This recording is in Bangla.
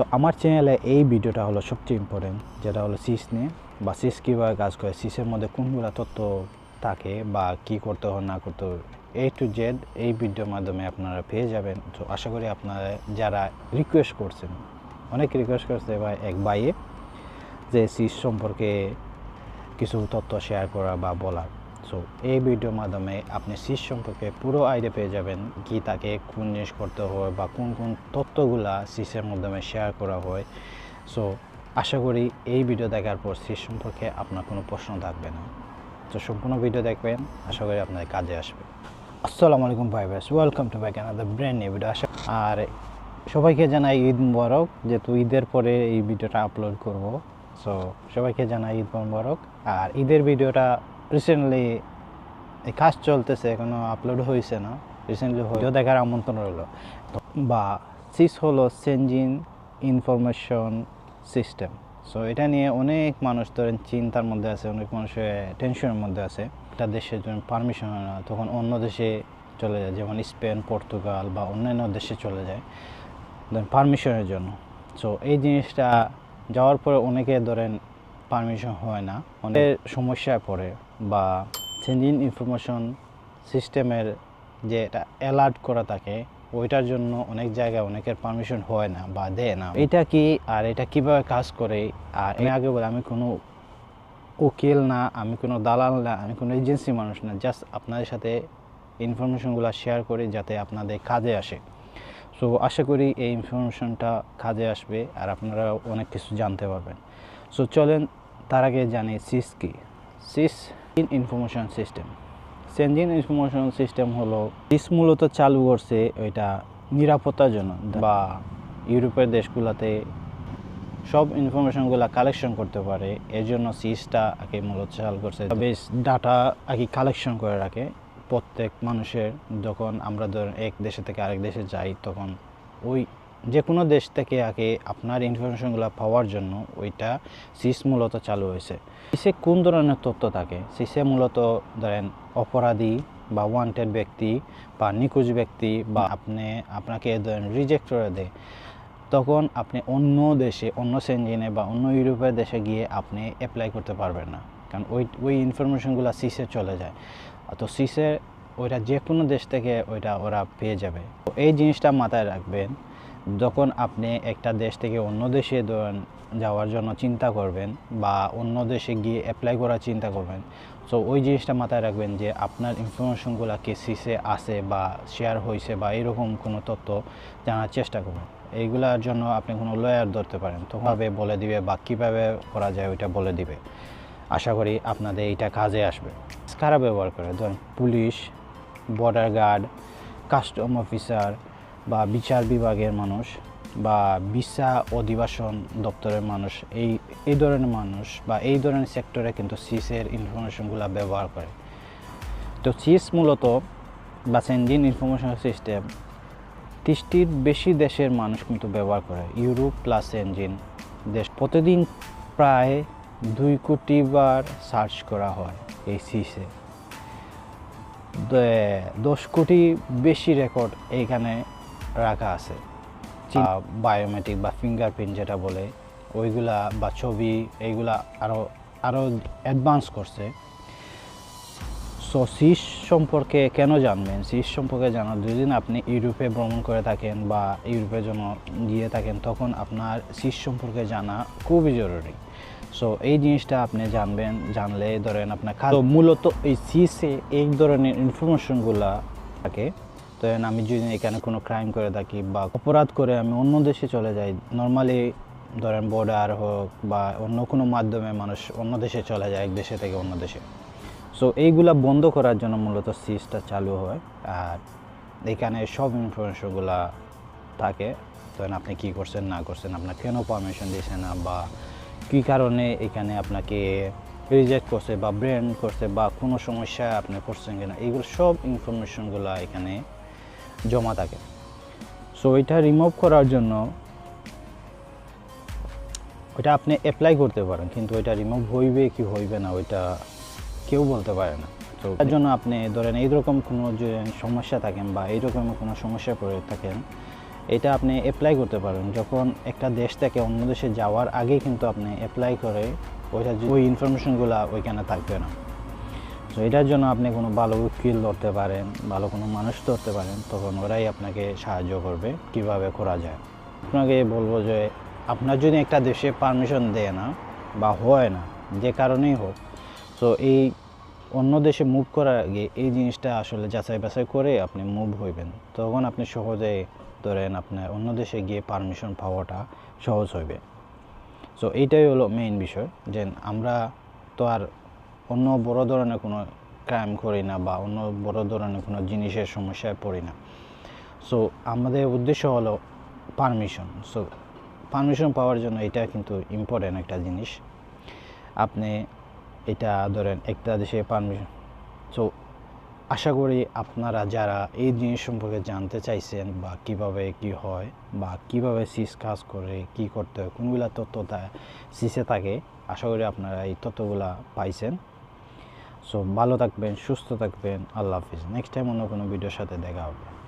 সো আমার চ্যানেলে এই ভিডিওটা হলো সবচেয়ে ইম্পর্টেন্ট যেটা হলো সিস নিয়ে, বা সিস কীভাবে কাজ করে সিসের মধ্যে কোনগুলো তথ্য থাকে, বা কি করতে হয়, না করতে হয় এ টু জেড এই ভিডিওর মাধ্যমে আপনারা পেয়ে যাবেন। তো আশা করি আপনারা যারা রিকোয়েস্ট করছেন, অনেক রিকোয়েস্ট করছে বা এক বাইয়ে যে সিস সম্পর্কে কিছু তথ্য শেয়ার করা বা বলার। সো এই ভিডিওর মাধ্যমে আপনি সিস সম্পর্কে পুরো আইডিয়া পেয়ে যাবেন কি তাকে কোন জিনিস করতে হয় বা কোন কোন তথ্যগুলা সিসের মাধ্যমে শেয়ার করা হয়। সো আশা করি এই ভিডিও দেখার পর সিস সম্পর্কে আপনার কোনো প্রশ্ন থাকবে না। তো সম্পূর্ণ ভিডিও দেখবেন, আশা করি আপনাদের কাজে আসবে। আসসালামু আলাইকুম ভাই ভাই welcome to back another brand new video আশা আর সবাইকে জানাই ঈদ মুবারক, যেহেতু ঈদের পরে এই ভিডিওটা আপলোড করব। সো সবাইকে জানাই ঈদ মুবারক। আর ঈদের ভিডিওটা রিসেন্টলি এই কাজ চলতেছে, এখনও আপলোড হয়েছে না। রিসেন্টলি ভিডিও দেখার আমন্ত্রণ রইল। বা সিস হলো সেঞ্জিন ইনফরমেশন সিস্টেম সো এটা নিয়ে অনেক মানুষ ধরেন চিন্তার মধ্যে আছে, অনেক মানুষের টেনশনের মধ্যে আছে। একটা দেশের জন্য পারমিশন হয় না, তখন অন্য দেশে চলে যায়, যেমন স্পেন পর্তুগাল বা অন্যান্য দেশে চলে যায়, ধরেন পারমিশনের জন্য। সো এই জিনিসটা যাওয়ার পরে অনেকে ধরেন পারমিশন হয় না অনেক সমস্যায় পড়ে। বা চেঞ্জিং ইনফরমেশন সিস্টেমের যে এটা অ্যালার্ট করা থাকে, ওইটার জন্য অনেক জায়গায় অনেকের পারমিশন হয় না বা দেয় না। এটা কি আর এটা কীভাবে কাজ করে? আর আমি আগে বলে, আমি কোনো উকিল না, আমি কোনো দালাল না, আমি কোনো এজেন্সি মানুষ না জাস্ট আপনাদের সাথে ইনফরমেশনগুলো শেয়ার করি যাতে আপনাদের কাজে আসে। সো আশা করি এই ইনফরমেশনটা কাজে আসবে আর আপনারা অনেক কিছু জানতে পারবেন। সো চলেন, তার আগে জানি সিস কি। SIS in information system Schengen information system হলো সিস মূলত চালু করছে ওইটা নিরাপত্তার জন্য। বা ইউরোপের দেশগুলোতে সব ইনফরমেশনগুলো কালেকশন করতে পারে, এর জন্য সিসটা আগে মূলত চালু করছে। বেশ ডাটা আগে কালেকশন করে রাখে। প্রত্যেক মানুষের যখন আমরা ধরেন এক দেশে থেকে আরেক দেশে যাই, তখন ওই যে কোনো দেশ থেকে আগে আপনার ইনফরমেশনগুলো পাওয়ার জন্য ওইটা সিস মূলত চালু হয়েছে। সিসে কোন ধরনের তথ্য থাকে? সিসে মূলত ধরেন অপরাধী বা ওয়ান্টেড ব্যক্তি বা নিখোঁজ ব্যক্তি বা আপনি, আপনাকে ধরেন রিজেক্ট করে দেয়। তখন আপনি অন্য দেশে, অন্য সেনজিনে বা অন্য ইউরোপের দেশে গিয়ে আপনি অ্যাপ্লাই করতে পারবেন না। কারণ ওই ওই ইনফরমেশনগুলো সিসে চলে যায়। তো সিসে ওইটা যে কোনো দেশ থেকে ওইটা ওরা পেয়ে যাবে। এই জিনিসটা মাথায় রাখবেন, যখন আপনি একটা দেশ থেকে অন্য দেশে যাওয়ার জন্য চিন্তা করবেন বা অন্য দেশে গিয়ে অ্যাপ্লাই করার চিন্তা করবেন সো ওই জিনিসটা মাথায় রাখবেন যে আপনার ইনফরমেশনগুলো কি সিসে আছে বা শেয়ার হয়েছে বা এরকম কোনো তথ্য জানার চেষ্টা করবেন। এইগুলার জন্য আপনি কোনো লয়ার ধরতে পারেন, তো ভাবে বলে দিবে বা কীভাবে করা যায় ওইটা বলে দিবে। আশা করি আপনাদের এইটা কাজে আসবে। কারা ব্যবহার করে, ধরেন police border guard custom officer বা বিচার বিভাগের মানুষ বা ভিসা অধিবাসন দপ্তরের মানুষ, এই এই ধরনের মানুষ বা এই ধরনের সেক্টরে কিন্তু সিসের ইনফরমেশনগুলো ব্যবহার করে। তো সিস মূলত বা সেনজিন ইনফরমেশন সিস্টেম তিরিশটির বেশি দেশের মানুষ কিন্তু ব্যবহার করে। ইউরোপ প্লাস এঞ্জিন দেশ প্রতিদিন প্রায় দুই কোটি বার সার্চ করা হয় এই সিসে দশ কোটি বেশি রেকর্ড এইখানে রাখা আছে। বায়োমেট্রিক বা ফিঙ্গারপ্রিন্ট যেটা বলে ওইগুলা বা ছবি এইগুলা আরও আরও অ্যাডভান্স করছে। সো সিস সম্পর্কে কেন জানবেন? সিস সম্পর্কে জানার যদি আপনি ইউরোপে ভ্রমণ করে থাকেন বা ইউরোপের জন্য গিয়ে থাকেন তখন আপনার সিস সম্পর্কে জানা খুবই জরুরি। সো এই জিনিসটা আপনি জানবেন জানলে ধরেন আপনার খা- তো মূলত এই সিসে এই ধরনের ইনফরমেশনগুলা থাকে। ধরেন আমি যদি এখানে কোনো ক্রাইম করে থাকি বা অপরাধ করে আমি অন্য দেশে চলে যাই নর্মালি ধরেন বর্ডার হোক বা অন্য কোনো মাধ্যমে মানুষ অন্য দেশে চলে যায় এক দেশে থেকে অন্য দেশে। সো এইগুলা বন্ধ করার জন্য মূলত সিসটা চালু হয়। আর এখানে সব ইনফরমেশনগুলা থাকে। ধরেন আপনি কি করছেন না করছেন আপনার কেন পারমিশন দিয়েছে না বা কী কারণে এখানে আপনাকে রিজেক্ট করছে বা ব্রেন্ড করছে বা কোনো সমস্যা আপনি করছেন কিনা, এইগুলো সব ইনফরমেশনগুলো এখানে জমা থাকে। সো এটা রিমুভ করার জন্য ওইটা আপনি অ্যাপ্লাই করতে পারেন, কিন্তু ওইটা রিমুভ হইবে কি হইবে না, ওইটা কেউ বলতে পারে না। তো তার জন্য আপনি ধরেন এইরকম কোনো যে সমস্যা থাকেন বা এইরকম কোনো সমস্যায় পড়ে থাকেন এটা আপনি অ্যাপ্লাই করতে পারেন। যখন একটা দেশ থেকে অন্য দেশে যাওয়ার আগে কিন্তু আপনি অ্যাপ্লাই করে ওইটা ওই ইনফরমেশনগুলো ওইখানে থাকবে না। তো এটার জন্য আপনি কোনো ভালো উকিল ধরতে পারেন, ভালো কোনো মানুষ ধরতে পারেন, তখন ওরাই আপনাকে সাহায্য করবে কীভাবে করা যায়। আপনাকে বলব যে, আপনার যদি একটা দেশে পারমিশন দেয় না বা হয় না, যে কারণেই হোক তো এই অন্য দেশে মুভ করার আগে এই জিনিসটা আসলে যাচাই বাছাই করে আপনি মুভ হইবেন। তখন আপনি সহজে ধরেন আপনার অন্য দেশে গিয়ে পারমিশন পাওয়াটা সহজ হইবে। সো এইটাই হলো মেইন বিষয়। যে আমরা তো আর অন্য বড় ধরনের কোনো ক্রাইম করি না বা অন্য বড় ধরনের কোনো জিনিসের সমস্যায় পড়ি না। সো আমাদের উদ্দেশ্য হলো পারমিশন সো পারমিশন পাওয়ার জন্য এটা কিন্তু ইম্পর্টেন্ট একটা জিনিস। আপনি এটা ধরেন একটা দেশে পারমিশন সো আশা করি আপনারা যারা এই জিনিস সম্পর্কে জানতে চাইছেন বা কীভাবে কি হয় বা কীভাবে সিস কাজ করে, কি করতে হয়, কোনগুলা তথ্য সিসে থাকে, আশা করি আপনারা এই তথ্যগুলা পাইছেন। সো ভালো থাকবেন, সুস্থ থাকবেন, আল্লাহ হাফিজ। নেক্সট টাইম অন্য কোনো ভিডিওর সাথে দেখা হবে।